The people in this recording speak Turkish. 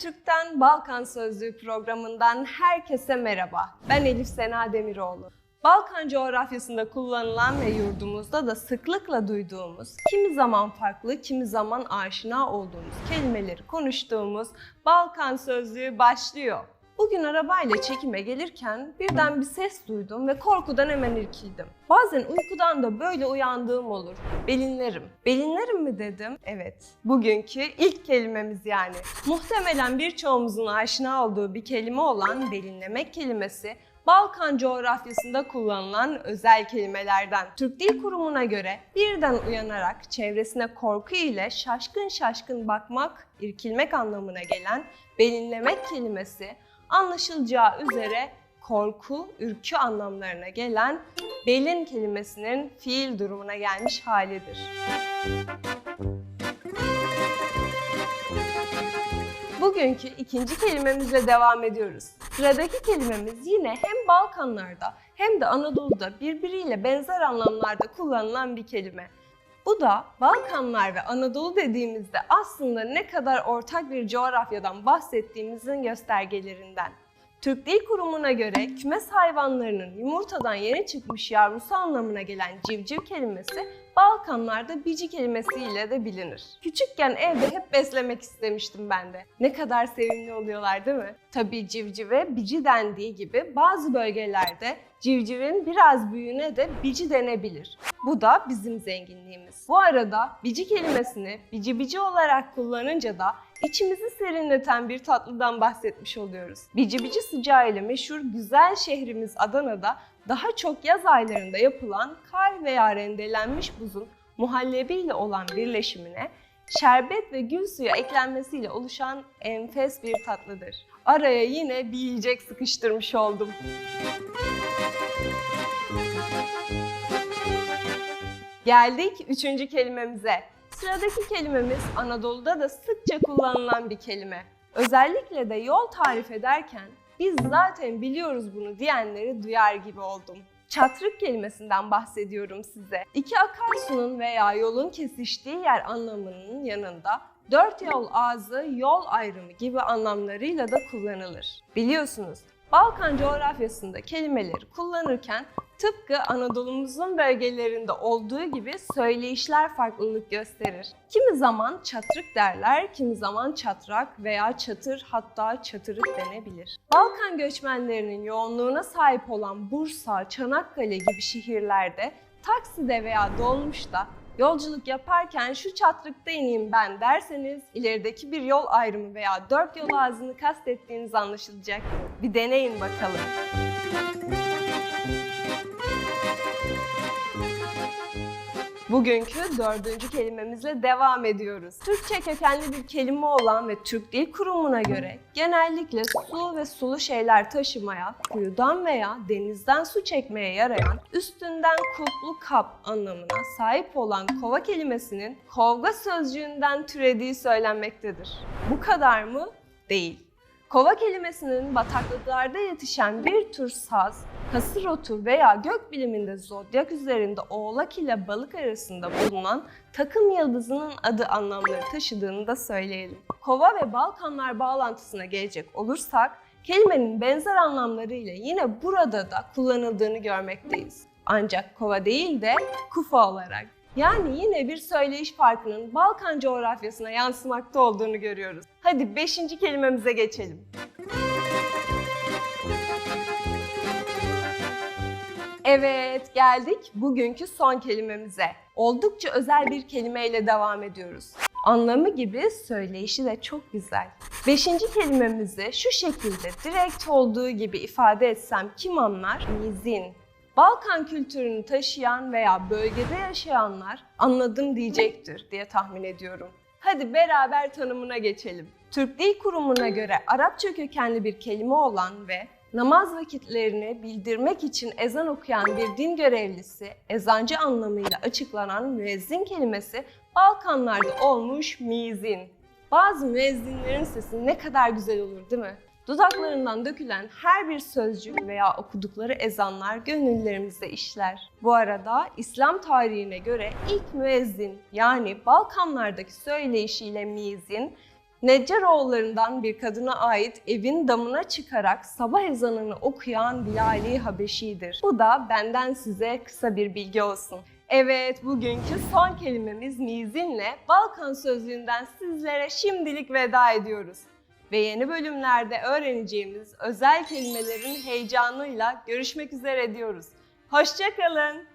Türk'ten Balkan Sözlüğü programından herkese merhaba. Ben Elif Sena Demiroğlu. Balkan coğrafyasında kullanılan ve yurdumuzda da sıklıkla duyduğumuz, kimi zaman farklı, kimi zaman aşina olduğumuz kelimeleri konuştuğumuz Balkan Sözlüğü başlıyor. Bugün arabayla çekime gelirken birden bir ses duydum ve korkudan hemen irkildim. Bazen uykudan da böyle uyandığım olur. Belinlerim. Belinlerim mi dedim? Evet. Bugünkü ilk kelimemiz yani. Muhtemelen birçoğumuzun aşina olduğu bir kelime olan belinlemek kelimesi Balkan coğrafyasında kullanılan özel kelimelerden. Türk Dil Kurumu'na göre birden uyanarak çevresine korku ile şaşkın şaşkın bakmak, irkilmek anlamına gelen belinlemek kelimesi anlaşılacağı üzere korku, ürkü anlamlarına gelen belin kelimesinin fiil durumuna gelmiş halidir. Bugünkü ikinci kelimemizle devam ediyoruz. Sıradaki kelimemiz yine hem Balkanlarda hem de Anadolu'da birbiriyle benzer anlamlarda kullanılan bir kelime. Bu da Balkanlar ve Anadolu dediğimizde aslında ne kadar ortak bir coğrafyadan bahsettiğimizin göstergelerinden. Türk Dil Kurumu'na göre kümes hayvanlarının yumurtadan yeni çıkmış yavrusu anlamına gelen civciv kelimesi Balkanlarda bici kelimesiyle de bilinir. Küçükken evde hep beslemek istemiştim ben de. Ne kadar sevimli oluyorlar değil mi? Tabii civcive bici dendiği gibi bazı bölgelerde civcivin biraz büyüğüne de bici denebilir. Bu da bizim zenginliğimiz. Bu arada bici kelimesini bici bici olarak kullanınca da içimizi serinleten bir tatlıdan bahsetmiş oluyoruz. Bici bici sıcağı ile meşhur güzel şehrimiz Adana'da daha çok yaz aylarında yapılan kar veya rendelenmiş buzun muhallebi ile olan birleşimine şerbet ve gül suyu eklenmesiyle oluşan enfes bir tatlıdır. Araya yine bir yiyecek sıkıştırmış oldum. Geldik üçüncü kelimemize. Sıradaki kelimemiz Anadolu'da da sıkça kullanılan bir kelime. Özellikle de yol tarif ederken biz zaten biliyoruz bunu diyenleri duyar gibi oldum. Çatrık kelimesinden bahsediyorum size. İki akarsunun veya yolun kesiştiği yer anlamının yanında dört yol ağzı, yol ayrımı gibi anlamlarıyla da kullanılır. Biliyorsunuz Balkan coğrafyasında kelimeleri kullanırken tıpkı Anadolu'muzun bölgelerinde olduğu gibi söyleyişler farklılık gösterir. Kimi zaman çatrık derler, kimi zaman çatrak veya çatır hatta çatırık denebilir. Balkan göçmenlerinin yoğunluğuna sahip olan Bursa, Çanakkale gibi şehirlerde takside veya dolmuşta Yolculuk yaparken şu çatrıkta ineyim ben derseniz ilerideki bir yol ayrımı veya dört yol ağzını kastettiğiniz anlaşılacak. Bir deneyin bakalım. Bugünkü dördüncü kelimemizle devam ediyoruz. Türkçe kökenli bir kelime olan ve Türk Dil Kurumu'na göre genellikle su ve sulu şeyler taşımaya, kuyudan veya denizden su çekmeye yarayan, üstünden kulplu kap anlamına sahip olan kova kelimesinin kovga sözcüğünden türediği söylenmektedir. Bu kadar mı? Değil. Kova kelimesinin bataklıklarda yetişen bir tür saz, hasır otu veya gök biliminde zodyak üzerinde oğlak ile balık arasında bulunan takım yıldızının adı anlamları taşıdığını da söyleyelim. Kova ve Balkanlar bağlantısına gelecek olursak, kelimenin benzer anlamlarıyla yine burada da kullanıldığını görmekteyiz. Ancak kova değil de kufa olarak. Yani yine bir söyleyiş farkının Balkan coğrafyasına yansımakta olduğunu görüyoruz. Hadi beşinci kelimemize geçelim. Evet, geldik bugünkü son kelimemize. Oldukça özel bir kelimeyle devam ediyoruz. Anlamı gibi söyleyişi de çok güzel. Beşinci kelimemizi şu şekilde direkt olduğu gibi ifade etsem kim anlar? Mizin. Balkan kültürünü taşıyan veya bölgede yaşayanlar anladım diyecektir diye tahmin ediyorum. Hadi beraber tanımına geçelim. Türk Dil Kurumu'na göre Arapça kökenli bir kelime olan ve namaz vakitlerini bildirmek için ezan okuyan bir din görevlisi, ezancı anlamıyla açıklanan müezzin kelimesi Balkanlarda olmuş mizin. Bazı müezzinlerin sesi ne kadar güzel olur değil mi? Dudaklarından dökülen her bir sözcük veya okudukları ezanlar gönüllerimizde işler. Bu arada İslam tarihine göre ilk müezzin yani Balkanlardaki söyleyişiyle mizin Neccaroğullarından bir kadına ait evin damına çıkarak sabah ezanını okuyan Bilali Habeşi'dir. Bu da benden size kısa bir bilgi olsun. Evet, bugünkü son kelimemiz mizinle Balkan sözlüğünden sizlere şimdilik veda ediyoruz. Ve yeni bölümlerde öğreneceğimiz özel kelimelerin heyecanıyla görüşmek üzere diyoruz. Hoşçakalın.